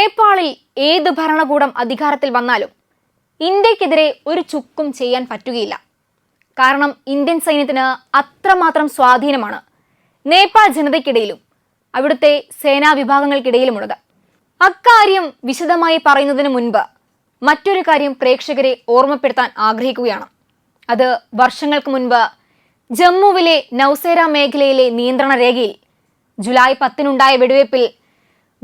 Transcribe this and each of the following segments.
നേപ്പാളിൽ ഏത് ഭരണകൂടം അധികാരത്തിൽ വന്നാലും ഇന്ത്യക്കെതിരെ ഒരു ചുക്കും ചെയ്യാൻ പറ്റുകയില്ല. കാരണം ഇന്ത്യൻ സൈന്യത്തിന് അത്രമാത്രം സ്വാധീനമാണ് നേപ്പാൾ ജനതയ്ക്കിടയിലും അവിടുത്തെ സേനാ വിഭാഗങ്ങൾക്കിടയിലുമുള്ളത്. അക്കാര്യം വിശദമായി പറയുന്നതിന് മുൻപ് മറ്റൊരു കാര്യം പ്രേക്ഷകരെ ഓർമ്മപ്പെടുത്താൻ ആഗ്രഹിക്കുകയാണ്. അത് വർഷങ്ങൾക്ക് മുൻപ് ജമ്മുവിലെ നൌസേര മേഖലയിലെ നിയന്ത്രണ രേഖയിൽ ജൂലൈ പത്തിനുണ്ടായ വെടിവയ്പിൽ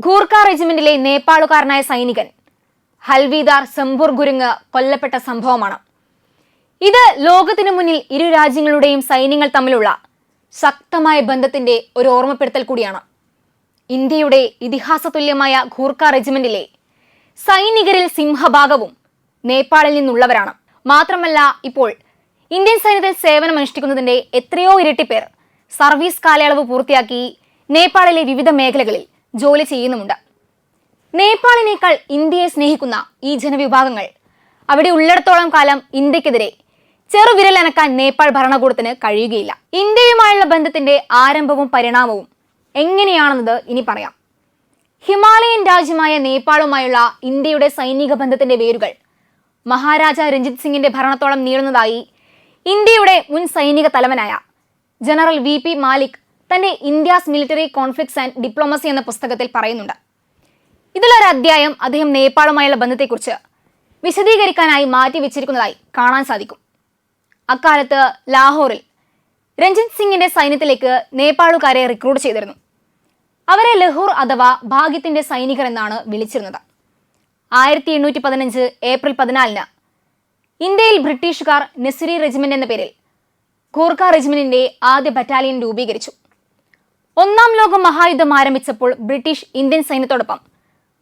ഖൂർഖ റെജിമെന്റിലെ നേപ്പാളുകാരനായ സൈനികൻ ഹൽവീദാർ സെമ്പൂർ ഗുരുങ് കൊല്ലപ്പെട്ട സംഭവമാണ്. ഇത് ലോകത്തിനു മുന്നിൽ ഇരു രാജ്യങ്ങളുടെയും സൈന്യങ്ങൾ തമ്മിലുള്ള ശക്തമായ ബന്ധത്തിന്റെ ഒരു ഓർമ്മപ്പെടുത്തൽ കൂടിയാണ്. ഇന്ത്യയുടെ ഇതിഹാസ തുല്യമായ ഖൂർക്ക റെജിമെന്റിലെ സൈനികരിൽ സിംഹഭാഗവും നേപ്പാളിൽ നിന്നുള്ളവരാണ്. മാത്രമല്ല ഇപ്പോൾ ഇന്ത്യൻ സൈന്യത്തിൽ സേവനമനുഷ്ഠിക്കുന്നതിന്റെ എത്രയോ ഇരട്ടി പേർ സർവീസ് കാലയളവ് പൂർത്തിയാക്കി നേപ്പാളിലെ വിവിധ മേഖലകളിൽ ജോലി ചെയ്യുന്നുമുണ്ട്. നേപ്പാളിനേക്കാൾ ഇന്ത്യയെ സ്നേഹിക്കുന്ന ഈ ജനവിഭാഗങ്ങൾ അവിടെ ഉള്ളിടത്തോളം കാലം ഇന്ത്യക്കെതിരെ ചെറുവിരലനക്കാൻ നേപ്പാൾ ഭരണകൂടത്തിന് കഴിയുകയില്ല. ഇന്ത്യയുമായുള്ള ബന്ധത്തിന്റെ ആരംഭവും പരിണാമവും എങ്ങനെയാണെന്നത് ഇനി പറയാം. ഹിമാലയൻ രാജ്യമായ നേപ്പാളുമായുള്ള ഇന്ത്യയുടെ സൈനിക ബന്ധത്തിന്റെ വേരുകൾ മഹാരാജ രഞ്ജിത് സിംഗിന്റെ ഭരണത്തോളം നീളുന്നതായി ഇന്ത്യയുടെ മുൻ സൈനിക തലവനായ ജനറൽ വി പി മാലിക് തന്റെ India's military conflicts and diplomacy എന്ന പുസ്തകത്തിൽ പറയുന്നുണ്ട്. ഇതിലൊരു അധ്യായം അദ്ദേഹം നേപ്പാളുമായുള്ള ബന്ധത്തെക്കുറിച്ച് വിശദീകരിക്കാനായി മാറ്റി വെച്ചിരിക്കുന്നതായി കാണാൻ സാധിക്കും. അക്കാലത്ത് ലാഹോറിൽ രഞ്ജിത് സിംഗിന്റെ സൈന്യത്തിലേക്ക് നേപ്പാളുകാരെ റിക്രൂട്ട് ചെയ്തിരുന്നു. അവരെ ലഹോർ അഥവാ ഭാഗ്യത്തിന്റെ സൈനികർ എന്നാണ് വിളിച്ചിരുന്നത്. ആയിരത്തി എണ്ണൂറ്റി പതിനഞ്ച് ഏപ്രിൽ പതിനാലിന് ഇന്ത്യയിൽ ബ്രിട്ടീഷുകാർ നെസിരി റെജിമെന്റ് എന്ന പേരിൽ ഗൂർഖ റെജിമെന്റിന്റെ ആദ്യ ബറ്റാലിയൻ രൂപീകരിച്ചു. ഒന്നാം ലോക മഹായുദ്ധം ആരംഭിച്ചപ്പോൾ ബ്രിട്ടീഷ് ഇന്ത്യൻ സൈന്യത്തോടൊപ്പം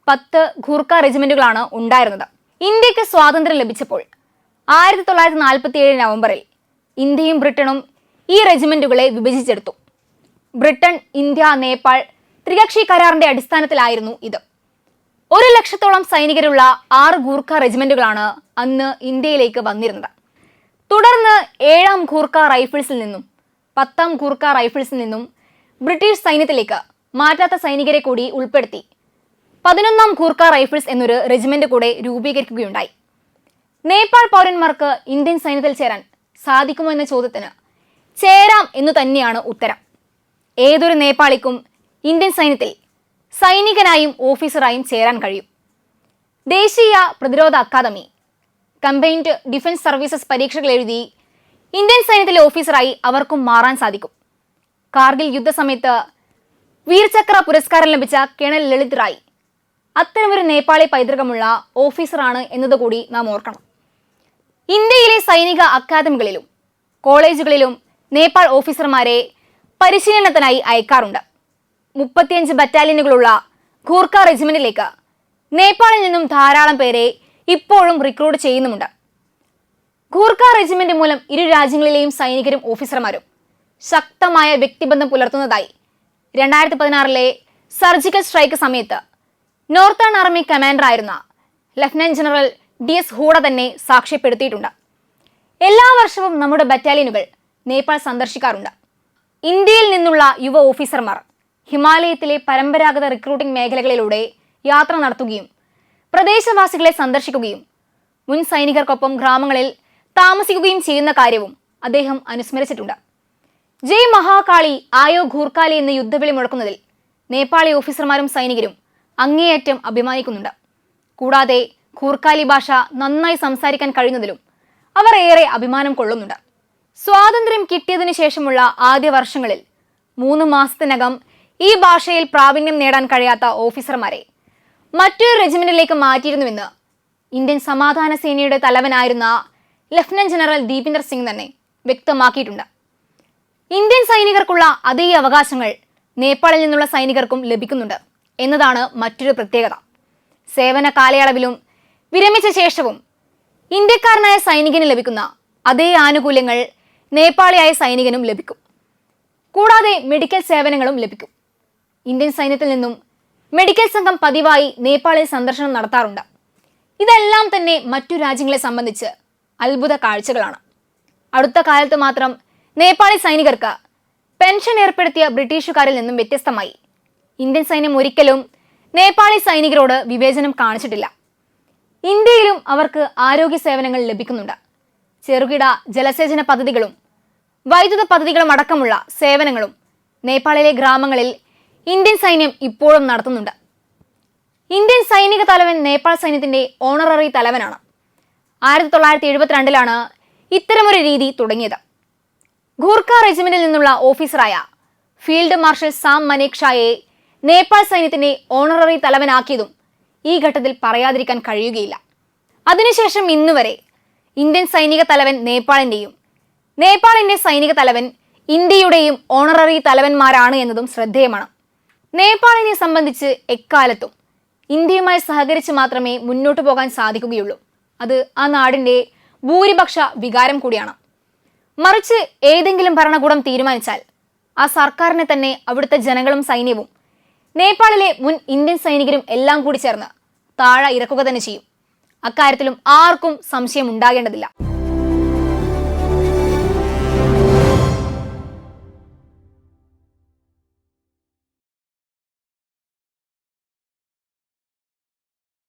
പത്ത് ഖൂർക്ക റെജിമെന്റുകളാണ് ഉണ്ടായിരുന്നത്. ഇന്ത്യയ്ക്ക് സ്വാതന്ത്ര്യം ലഭിച്ചപ്പോൾ ആയിരത്തി തൊള്ളായിരത്തി നാൽപ്പത്തി ഏഴ് നവംബറിൽ ഇന്ത്യയും ബ്രിട്ടനും ഈ റെജിമെന്റുകളെ വിഭജിച്ചെടുത്തു. ബ്രിട്ടൻ ഇന്ത്യ നേപ്പാൾ ത്രികക്ഷി കരാറിന്റെ അടിസ്ഥാനത്തിലായിരുന്നു ഇത്. ഒരു ലക്ഷത്തോളം സൈനികരുള്ള ആറ് ഗൂർഖ റെജിമെന്റുകളാണ് അന്ന് ഇന്ത്യയിലേക്ക് വന്നിരുന്നത്. തുടർന്ന് ഏഴാം ഖൂർഖ റൈഫിൾസിൽ നിന്നും പത്താം ഖൂർഖ റൈഫിൾസിൽ നിന്നും ബ്രിട്ടീഷ് സൈന്യത്തിലേക്ക് മാറ്റാത്ത സൈനികരെ കൂടി ഉൾപ്പെടുത്തി. പതിനൊന്നാം ഖൂർക്ക റൈഫിൾസ് എന്നൊരു റെജിമെന്റ് കൂടെ രൂപീകരിക്കുകയുണ്ടായി. നേപ്പാൾ പൗരന്മാർക്ക് ഇന്ത്യൻ സൈന്യത്തിൽ ചേരാൻ സാധിക്കുമോ എന്ന ചോദ്യത്തിന് ചേരാം എന്നു തന്നെയാണ് ഉത്തരം. ഏതൊരു നേപ്പാളിക്കും ഇന്ത്യൻ സൈന്യത്തിൽ സൈനികനായും ഓഫീസറായും ചേരാൻ കഴിയും. ദേശീയ പ്രതിരോധ അക്കാദമി കമ്പൈൻഡ് ഡിഫൻസ് സർവീസസ് പരീക്ഷകൾ എഴുതി ഇന്ത്യൻ സൈന്യത്തിലെ ഓഫീസറായി അവർക്കും മാറാൻ സാധിക്കും. കാർഗിൽ യുദ്ധസമയത്ത് വീർചക്ര പുരസ്കാരം ലഭിച്ച കേണൽ ലളിത് റായ്. അത്തരമൊരു നേപ്പാളി പൈതൃകമുള്ള ഓഫീസറാണ് എന്നതുകൂടി നാം ഓർക്കണം. ഇന്ത്യയിലെ സൈനിക അക്കാദമികളിലും കോളേജുകളിലും നേപ്പാൾ ഓഫീസർമാരെ പരിശീലനത്തിനായി അയക്കാറുണ്ട്. മുപ്പത്തിയഞ്ച് ബറ്റാലിയനുകളുള്ള ഖൂർക്ക റെജിമെന്റിലേക്ക് നേപ്പാളിൽ നിന്നും ധാരാളം പേരെ ഇപ്പോഴും റിക്രൂട്ട് ചെയ്യുന്നുമുണ്ട്. ഖൂർക്ക റെജിമെന്റ് മൂലം ഇരു രാജ്യങ്ങളിലെയും സൈനികരും ഓഫീസർമാരും ശക്തമായ വ്യക്തിബന്ധം പുലർത്തുന്നതായി. രണ്ടായിരത്തി പതിനാറിലെ സർജിക്കൽ സ്ട്രൈക്ക് സമയത്ത് നോർത്തേൺ ആർമി കമാൻഡർ ആയിരുന്ന lieutenant general D S Hooda തന്നെ സാക്ഷ്യപ്പെടുത്തിയിട്ടുണ്ട്. എല്ലാ വർഷവും നമ്മുടെ ബറ്റാലിയനുകൾ നേപ്പാൾ സന്ദർശിക്കാറുണ്ട്. ഇന്ത്യയിൽ നിന്നുള്ള യുവ ഓഫീസർമാർ ഹിമാലയത്തിലെ പരമ്പരാഗത റിക്രൂട്ടിംഗ് മേഖലകളിലൂടെ യാത്ര നടത്തുകയും പ്രദേശവാസികളെ സന്ദർശിക്കുകയും മുൻ സൈനികർക്കൊപ്പം ഗ്രാമങ്ങളിൽ താമസിക്കുകയും ചെയ്യുന്ന കാര്യവും അദ്ദേഹം അനുസ്മരിച്ചിട്ടുണ്ട്. ജയ് മഹാകാളി ആയോ ഘൂർക്കാലി എന്ന യുദ്ധവിളി മുഴക്കുന്നതിൽ നേപ്പാളി ഓഫീസർമാരും സൈനികരും അങ്ങേയറ്റം അഭിമാനിക്കുന്നുണ്ട്. കൂടാതെ ഖൂർക്കാലി ഭാഷ നന്നായി സംസാരിക്കാൻ കഴിയുന്നതിലും അവർ ഏറെ അഭിമാനം കൊള്ളുന്നുണ്ട്. സ്വാതന്ത്ര്യം കിട്ടിയതിനു ശേഷമുള്ള ആദ്യ വർഷങ്ങളിൽ മൂന്ന് മാസത്തിനകം ഈ ഭാഷയിൽ പ്രാവീണ്യം നേടാൻ കഴിയാത്ത ഓഫീസർമാരെ മറ്റൊരു റെജിമെന്റിലേക്ക് മാറ്റിയിരുന്നുവെന്ന് ഇന്ത്യൻ സമാധാന സേനയുടെ തലവനായിരുന്ന ലഫ്റ്റനന്റ് ജനറൽ ദീപിന്ദർ സിംഗ് തന്നെ വ്യക്തമാക്കിയിട്ടുണ്ട്. ഇന്ത്യൻ സൈനികർക്കുള്ള അതേ അവകാശങ്ങൾ നേപ്പാളിൽ നിന്നുള്ള സൈനികർക്കും ലഭിക്കുന്നുണ്ട് എന്നതാണ് മറ്റൊരു പ്രത്യേകത. സേവന കാലയളവിലും വിരമിച്ച ശേഷവും ഇന്ത്യക്കാരനായ സൈനികന് ലഭിക്കുന്ന അതേ ആനുകൂല്യങ്ങൾ നേപ്പാളിയായ സൈനികനും ലഭിക്കും. കൂടാതെ മെഡിക്കൽ സേവനങ്ങളും ലഭിക്കും. ഇന്ത്യൻ സൈന്യത്തിൽ നിന്നും മെഡിക്കൽ സംഘം പതിവായി നേപ്പാളിൽ സന്ദർശനം നടത്താറുണ്ട്. ഇതെല്ലാം തന്നെ മറ്റു രാജ്യങ്ങളെ സംബന്ധിച്ച് അത്ഭുത കാഴ്ചകളാണ്. അടുത്ത കാലത്ത് മാത്രം നേപ്പാളി സൈനികർക്ക് പെൻഷൻ ഏർപ്പെടുത്തിയ ബ്രിട്ടീഷുകാരിൽ നിന്നും വ്യത്യസ്തമായി. ഇന്ത്യൻ സൈന്യം ഒരിക്കലും നേപ്പാളി സൈനികരോട് വിവേചനം കാണിച്ചിട്ടില്ല. ഇന്ത്യയിലും അവർക്ക് ആരോഗ്യ സേവനങ്ങൾ ലഭിക്കുന്നുണ്ട്. ചെറുകിട ജലസേചന പദ്ധതികളും വൈദ്യുത പദ്ധതികളും അടക്കമുള്ള സേവനങ്ങളും നേപ്പാളിലെ ഗ്രാമങ്ങളിൽ ഇന്ത്യൻ സൈന്യം ഇപ്പോഴും നടത്തുന്നുണ്ട്. ഇന്ത്യൻ സൈനിക തലവൻ നേപ്പാൾ സൈന്യത്തിന്റെ ഓണററി തലവനാണ്. ആയിരത്തി തൊള്ളായിരത്തി എഴുപത്തിരണ്ടിലാണ് ഇത്തരമൊരു രീതി തുടങ്ങിയത്. ഗൂർഖ റെജിമെന്റിൽ നിന്നുള്ള ഓഫീസറായ ഫീൽഡ് മാർഷൽ സാം മനേക് ഷായെ നേപ്പാൾ സൈന്യത്തിന്റെ ഓണററി തലവനാക്കിയതും ഈ ഘട്ടത്തിൽ പറയാതിരിക്കാൻ കഴിയുകയില്ല. അതിനുശേഷം ഇന്നുവരെ ഇന്ത്യൻ സൈനിക തലവൻ നേപ്പാളിന്റെയും നേപ്പാളിന്റെ സൈനിക തലവൻ ഇന്ത്യയുടെയും ഓണററി തലവന്മാരാണ് എന്നതും ശ്രദ്ധേയമാണ്. നേപ്പാളിനെ സംബന്ധിച്ച് എക്കാലത്തും ഇന്ത്യയുമായി സഹകരിച്ച് മാത്രമേ മുന്നോട്ടു പോകാൻ സാധിക്കുകയുള്ളൂ. അത് ആ നാടിന്റെ ഭൂരിപക്ഷ വികാരം കൂടിയാണ്. മറിച്ച് ഏതെങ്കിലും ഭരണകൂടം തീരുമാനിച്ചാൽ ആ സർക്കാരിനെ തന്നെ അവിടുത്തെ ജനങ്ങളും സൈന്യവും നേപ്പാളിലെ മുൻ ഇന്ത്യൻ സൈനികരും എല്ലാം കൂടി ചേർന്ന് താഴെ ഇറക്കുക തന്നെ ചെയ്യും. അക്കാര്യത്തിലും ആർക്കും സംശയം ഉണ്ടാകേണ്ടതില്ല